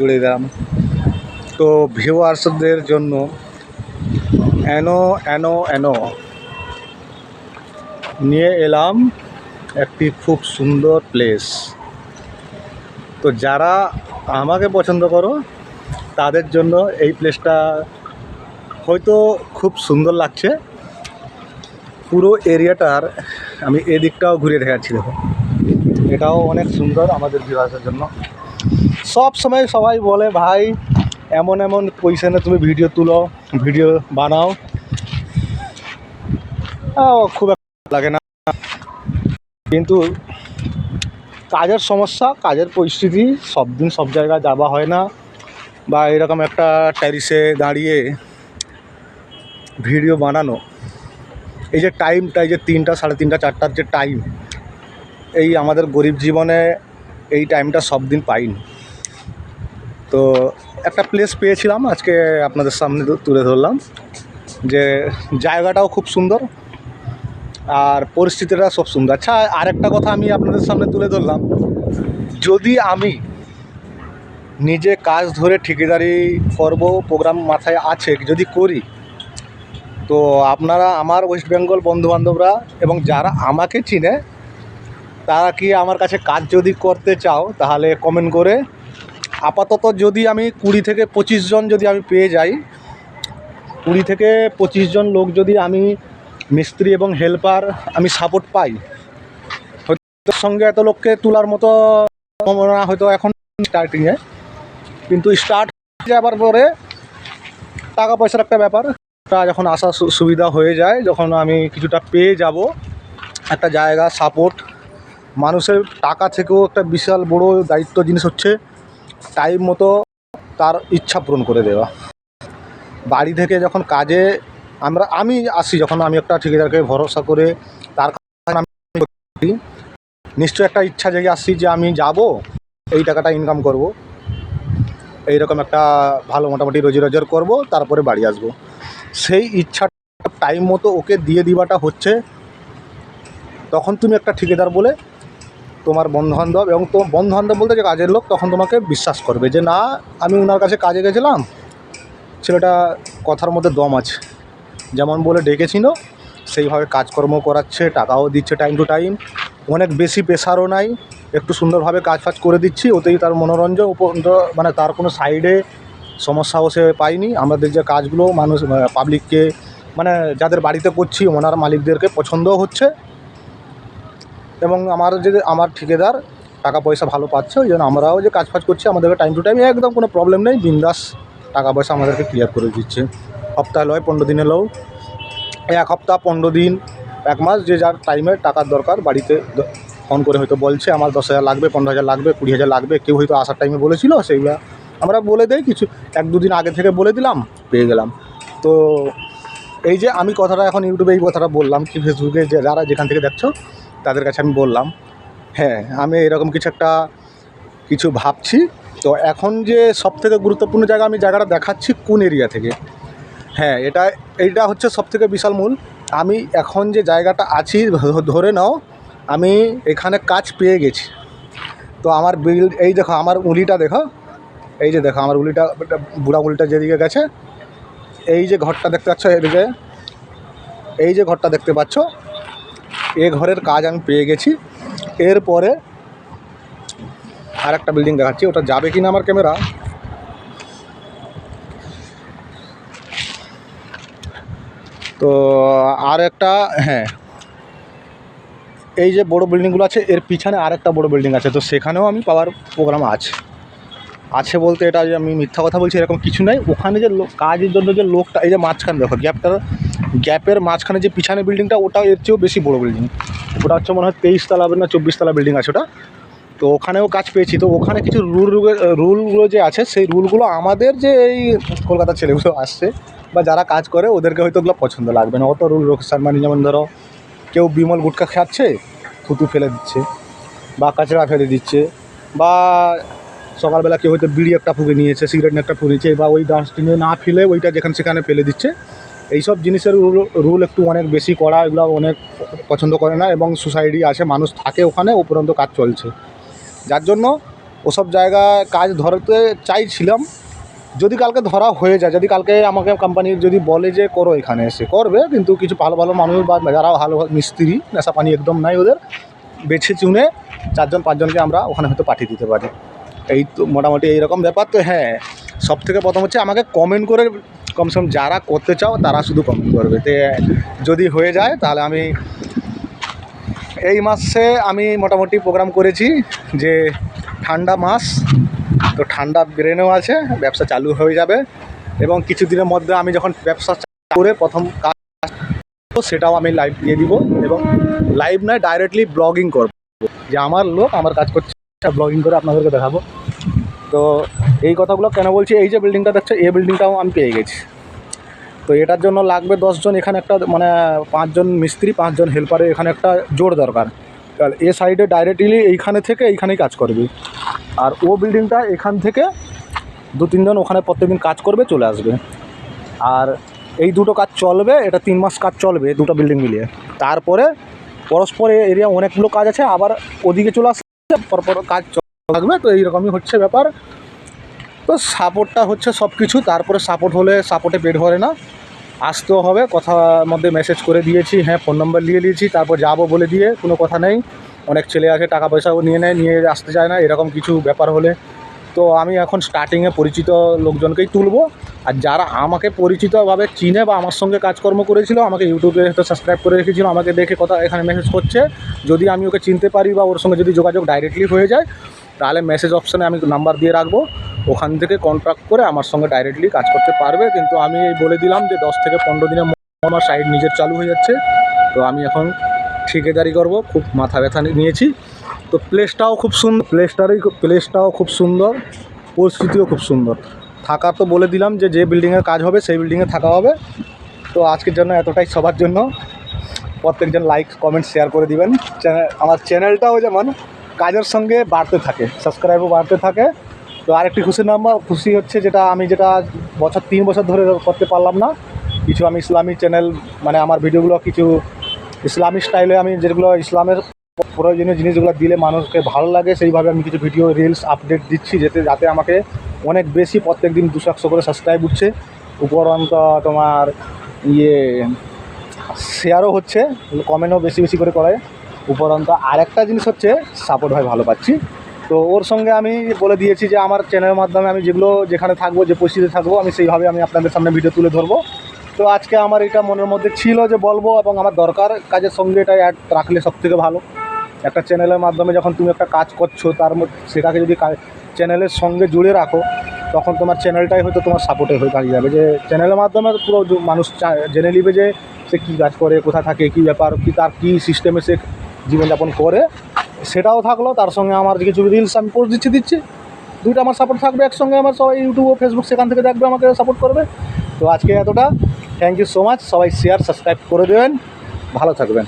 জুড়ে দিলাম তো ভিউয়ার্সদের জন্য অ্যানো অ্যানো অ্যানো নিয়ে এলাম একটি খুব সুন্দর প্লেস তো যারা আমাকে পছন্দ করো, তাদের জন্য এই প্লেসটা হয়তো খুব সুন্দর লাগছে। পুরো এরিয়াটার আমি এদিকটাও ঘুরে দেখাচ্ছি, দেখো। এটাও অনেক সুন্দর আমাদের ভিউয়ার্সের জন্য। সব সময় সবাই বলে, ভাই, এমন এমন পজিশনে তুমি ভিডিও তুলো ভিডিও বানাও। খুব লাগে না। কিন্তু কাজের সমস্যা, কাজের পরিস্থিতি, সব দিন সব জায়গায় যাওয়া হয় না। বা এরকম একটা ট্যারিসে দাঁড়িয়ে ভিডিও বানানো। এই যে টাইমটা এই যে তিনটা, সাড়ে তিনটা, চারটার যে টাইম এই আমাদের গরিব জীবনে এই টাইমটা সব দিন পাইনি। তো একটা প্লেস পেয়েছিলাম, আজকে আপনাদের সামনে তুলে ধরলাম, যে জায়গাটাও খুব সুন্দর আর পরিস্থিতিটা সব সুন্দর। আচ্ছা আরেকটা কথা আমি আপনাদের সামনে তুলে ধরলাম, যদি আমি নিজে কাজ ধরে ঠিকাদারি করব প্রোগ্রাম মাথায় আছে, যদি করি, তো আপনারা আমার ওয়েস্ট বেঙ্গল বন্ধুবান্ধবরা এবং যারা আমাকে চিনে, তারা কি আমার কাছে কাজ যদি করতে চাও, তাহলে কমেন্ট করে আপাতত যদি আমি কুড়ি থেকে পঁচিশ জন যদি আমি পেয়ে যাই, কুড়ি থেকে পঁচিশ জন লোক যদি আমি মিস্ত্রি এবং হেল্পার আমি সাপোর্ট পাই, হয়তো সঙ্গে এত লোককে তোলার মতো সম্ভাবনা হয়তো এখন স্টার্টিংয়ে কিন্তু স্টার্ট যাবার পরে টাকা পয়সার একটা ব্যাপার, তা যখন আসা সুবিধা হয়ে যায়, যখন আমি কিছুটা পেয়ে যাব, একটা জায়গা সাপোর্ট মানুষের টাকা থেকেও একটা বিশাল বড় দায়িত্ব জিনিস হচ্ছে টাইম মতো তার ইচ্ছা পূরণ করে দেওয়া। বাড়ি থেকে যখন কাজে আমরা, আমি আসি যখন আমি একটা ঠিকাদারকে ভরসা করে, তার নিশ্চয় একটা ইচ্ছা জেগে আসছি যে আমি যাব, এই টাকাটা ইনকাম করব। এইরকম একটা ভালো মোটামুটি রোজি রোজগার করব, তারপরে বাড়ি আসব। সেই ইচ্ছাটা টাইম মতো ওকে দিয়ে দিবাটা হচ্ছে, তখন তুমি একটা ঠিকাদার বলে তোমার বন্ধুবান্ধব এবং তো বন্ধুবান্ধব বলতে যে কাজের লোক তখন তোমাকে বিশ্বাস করবে যে, না, আমি ওনার কাছে কাজে গেছিলাম। ছেলেটা কথার মধ্যে দম আছে। যেমন বলে ডেকেছিল, সেইভাবে কাজকর্ম করাচ্ছে, টাকাও দিচ্ছে টাইম টু টাইম অনেক বেশি প্রেশারও নাই। একটু সুন্দরভাবে কাজ ফাজ করে দিচ্ছি। ওতেই তার মনোরঞ্জন মানে তার কোনো সাইডে সমস্যাও সে পায়নি। আমাদের যে কাজগুলো মানুষ পাবলিককে মানে যাদের বাড়িতে করছি, ওনার মালিকদেরকে পছন্দও হচ্ছে। এবং আমার যে আমার ঠিকাদার টাকা পয়সা ভালো পাচ্ছে, ওই জন্য আমরাও যে কাজ ফাজ করছি আমাদেরকে টাইম টু টাইম একদম কোনো প্রবলেম নেই, বিন্দাস টাকা পয়সা আমাদেরকে ক্লিয়ার করে দিচ্ছে। সপ্তাহে লয় পনেরো দিনে লও এক সপ্তাহ পনেরো দিন, এক মাস যে যার টাইমে টাকার দরকার, বাড়িতে ফোন করে হয়তো বলছে, আমার দশ হাজার লাগবে, পনেরো হাজার লাগবে, কুড়ি হাজার লাগবে। কেউ হয়তো আসার টাইমে বলেছিল, সেইগুলো আমরা বলে দেই, কিছু এক দুদিন আগে থেকে বলে দিলাম, পেয়ে গেলাম। তো এই যে আমি কথাটা এখন ইউটিউবে এই কথাটা বললাম, কি ফেসবুকে যারা যেখান থেকে দেখছ তাদের কাছে আমি বললাম হ্যাঁ আমি এরকম কিছু একটা, কিছু ভাবছি। তো এখন যে সব থেকে গুরুত্বপূর্ণ জায়গা আমি জায়গাটা দেখাচ্ছি কোন এরিয়া থেকে? হ্যাঁ এটা, এইটা হচ্ছে সব থেকে বিশাল মূল। আমি এখন যে জায়গাটা আছি ধরে নাও, আমি এখানে কাজ পেয়ে গেছি। তো আমার বিল, এই দেখো, আমার উলিটা দেখো, এই যে দেখো, আমার উলিটা বুড়া উলিটা যেদিকে গেছে, এই যে ঘরটা দেখতে পাচ্ছ, এদিকে, এই যে ঘরটা দেখতে পাচ্ছ এ ঘরের কাজ আমি পেয়ে গেছি। এরপরে আর একটা বিল্ডিং দেখাচ্ছি, ওটা যাবে কিনা আমার ক্যামেরা তো আর একটা হ্যাঁ। এই যে বড় বিল্ডিংগুলো আছে, এর পিছনে আর একটা বড় বিল্ডিং আছে, তো সেখানেও আমি পাওয়ার প্রোগ্রাম আছে। আছে বলতে এটা যে আমি মিথ্যা কথা বলছি, এরকম কিছু নাই। ওখানে যে লোক কাজের জন্য যে লোকটা, এই যে মাঝখানে দেখো, গ্যাপটার, গ্যাপের মাঝখানে যে পিছনে বিল্ডিংটা ওটা এর চেয়েও বেশি বড় বিল্ডিং ওটা হচ্ছে মনে হয় তেইশ তলা না চব্বিশ তলা বিল্ডিং আছে ওটা। তো ওখানেও কাজ পেয়েছি। তো ওখানে কিছু রুল রুলগুলো যে আছে, সেই রুলগুলো আমাদের যে এই কলকাতার ছেলেগুলো আসছে, বা যারা কাজ করে, ওদেরকে হয়তো ওগুলো পছন্দ লাগবে না। অত রুল রোকসার মানে যেমন ধরো, কেউ বিমল গুটকা খাচ্ছে, থুতু ফেলে দিচ্ছে, বা কাঁচড়া ফেলে দিচ্ছে, বা সকালবেলা কেউ হয়তো বিড়ি একটা ফুকে নিয়েছে, সিগারেট একটা ফুকেছে বা ওই ডাস্টবিনে না ফেলে ওইটা যেখানে সেখানে ফেলে দিচ্ছে। এইসব জিনিসের রুল রুল একটু অনেক বেশি করা, এগুলো অনেক পছন্দ করে না এবং সোসাইটি আছে, মানুষ থাকে ওখানে, উপরন্ত কাজ চলছে। যার জন্য ওসব জায়গায় কাজ ধরতে চাইছিলাম। যদি কালকে ধরা হয়ে যায়, যদি কালকে আমাকে কোম্পানির যদি বলে যে করো এখানে এসে, করবে, কিন্তু কিছু ভালো ভালো মানুষ বা যারা ভালো মিস্ত্রি, নেশা পানি একদম নাই ওদের বেছে চুনে চারজন, পাঁচজনকে আমরা ওখানে হয়তো পাঠিয়ে দিতে পারি। এই তো মোটামুটি এইরকম ব্যাপার। তো হ্যাঁ সব থেকে প্রথম হচ্ছে আমাকে কমেন্ট করে কমসে কম যারা করতে চাও তারা শুধু কমেন্ট করবে। তে যদি হয়ে যায় তাহলে আমি এই মাসে আমি মোটামুটি প্রোগ্রাম করেছি যে ঠান্ডা মাস, তো ঠান্ডা ব্রেনেও আছে, ব্যবসা চালু হয়ে যাবে এবং কিছুদিনের মধ্যে আমি যখন ব্যবসা করে প্রথম কাজ সেটাও আমি লাইভ দিয়ে দিব এবং লাইভ নয় ডাইরেক্টলি ব্লগিং করব। যে আমার লোক আমার কাজ করছে ব্লগিং করে আপনাদেরকে দেখাবো। তো এই কথাগুলো কেন বলছি? এই যে বিল্ডিংটা দেখছ, এই বিল্ডিংটাও আমি পেয়ে গেছি। তো এটার জন্য লাগবে দশজন, এখানে একটা মানে পাঁচজন মিস্ত্রি, পাঁচজন হেল্পারে এখানে একটা জোর দরকার। তাহলে এ সাইডে ডাইরেক্টলি এইখানে থেকে এইখানেই কাজ করবে। আর ও বিল্ডিংটা এখান থেকে দু তিনজন ওখানে প্রত্যেকদিন কাজ করবে, চলে আসবে। আর এই দুটো কাজ চলবে, এটা তিন মাস কাজ চলবে দুটো বিল্ডিং মিলিয়ে। তারপরে পরস্পর এরিয়া অনেকগুলো কাজ আছে, আবার ওদিকে চলে আসছে পরপর কাজ থাকবে তো এইরকমই হচ্ছে ব্যাপার। তো সাপোর্টটা হচ্ছে সব কিছু তারপরে সাপোর্ট হলে সাপোর্টে পেট ভরে না, আসতেও হবে। কথার মধ্যে মেসেজ করে দিয়েছি হ্যাঁ ফোন নাম্বার নিয়ে নিয়েছি তারপর যাব বলে দিয়ে, কোনো কথা নেই। অনেক ছেলে আছে টাকা পয়সাও নিয়ে নেয়, নিয়ে আসতে চায় না, এরকম কিছু ব্যাপার হলে। তো আমি এখন স্টার্টিংয়ে পরিচিত লোকজনকেই তুলবো। আর যারা আমাকে পরিচিতভাবে চিনে বা আমার সঙ্গে কাজকর্ম করেছিল, আমাকে ইউটিউবে হয়তো সাবস্ক্রাইব করে রেখেছিল, আমাকে দেখে কথা এখানে মেসেজ করছে, যদি আমি ওকে চিনতে পারি বা ওর সঙ্গে যদি যোগাযোগ ডাইরেক্টলি হয়ে যায় তাহলে মেসেজ অপশানে আমি নাম্বার দিয়ে রাখব। ওখান থেকে কন্ট্যাক্ট করে আমার সঙ্গে ডাইরেক্টলি কাজ করতে পারবে। কিন্তু আমি এই বলে দিলাম যে দশ থেকে পনেরো দিনের আমার সাইড নিজের চালু হয়ে যাচ্ছে। তো আমি এখন ঠিকাদারি করব। খুব মাথা ব্যথা নিয়েছি। তো প্লেসটাও খুব সুন্দর। প্লেসটারই প্লেসটাও খুব সুন্দর। পরিস্থিতিও খুব সুন্দর। থাকার তো বলে দিলাম যে যে বিল্ডিংয়ের কাজ হবে, সেই বিল্ডিংয়ে থাকা হবে। তো আজকের জন্য এতটাই সবার জন্য। প্রত্যেকজন লাইক কমেন্ট শেয়ার করে দিবেন। চ্যানেল আমার চ্যানেলটাও যেমন কাজের সঙ্গে বাড়তে থাকে সাবস্ক্রাইবও বাড়তে থাকে। তো আরেকটি খুশি নাম্বার খুশি হচ্ছে যেটা আমি যেটা বছর, তিন বছর ধরে করতে পারলাম না। কিছু আমি ইসলামী চ্যানেল মানে আমার ভিডিওগুলো কিছু ইসলামিক স্টাইলে আমি যেগুলো ইসলামের প্রয়োজনীয় জিনিসগুলো দিলে মানুষকে ভালো লাগে, সেইভাবে আমি কিছু ভিডিও রিলস আপডেট দিচ্ছি যাতে যাতে আমাকে অনেক বেশি প্রত্যেক দিন দুশো, একশো করে সাবস্ক্রাইব উঠছে। উপরন্ত তোমার ইয়ে শেয়ারও হচ্ছে কমেন্টও বেশি বেশি করে করে। উপরন্ত আরেকটা জিনিস হচ্ছে সাপোর্ট হয় ভালো পাচ্ছি। তো ওর সঙ্গে আমি বলে দিয়েছি যে, আমার চ্যানেলের মাধ্যমে আমি যেগুলো যেখানে থাকব, যে পরিস্থিতি থাকব, আমি সেইভাবে আমি আপনাদের সামনে ভিডিও তুলে ধরবো। তো আজকে আমার এটা মনের মধ্যে ছিল যে, বলব এবং আমার দরকার কাজের সঙ্গে এটা অ্যাড রাখলে সব থেকে ভালো। একটা চ্যানেলের মাধ্যমে যখন তুমি একটা কাজ করছ, তার সেটাকে যদি চ্যানেলের সঙ্গে জুড়ে রাখো, তখন তোমার চ্যানেলটাই হয়তো তোমার সাপোর্টে হয়ে দাঁড়িয়ে যাবে। যে চ্যানেলের মাধ্যমে পুরো মানুষ জেনে নিবে যে, সে কী কাজ করে কোথা থাকে, কী ব্যাপার, কী তার কী সিস্টেমে সে জীবনযাপন করে, সেটাও থাকল। তার সঙ্গে আমার কিছু রিলস আমি পোস্ট দিচ্ছি দিচ্ছি। দুইটা আমার সাপোর্ট থাকবে একসঙ্গে, আমার সবাই ইউটিউব ও ফেসবুক সেখান থেকে দেখবে, আমাকে সাপোর্ট করবে। তো আজকে এতটা। থ্যাংক ইউ সো মাচ সবাই শেয়ার সাবস্ক্রাইব করে দেবেন। ভালো থাকবেন।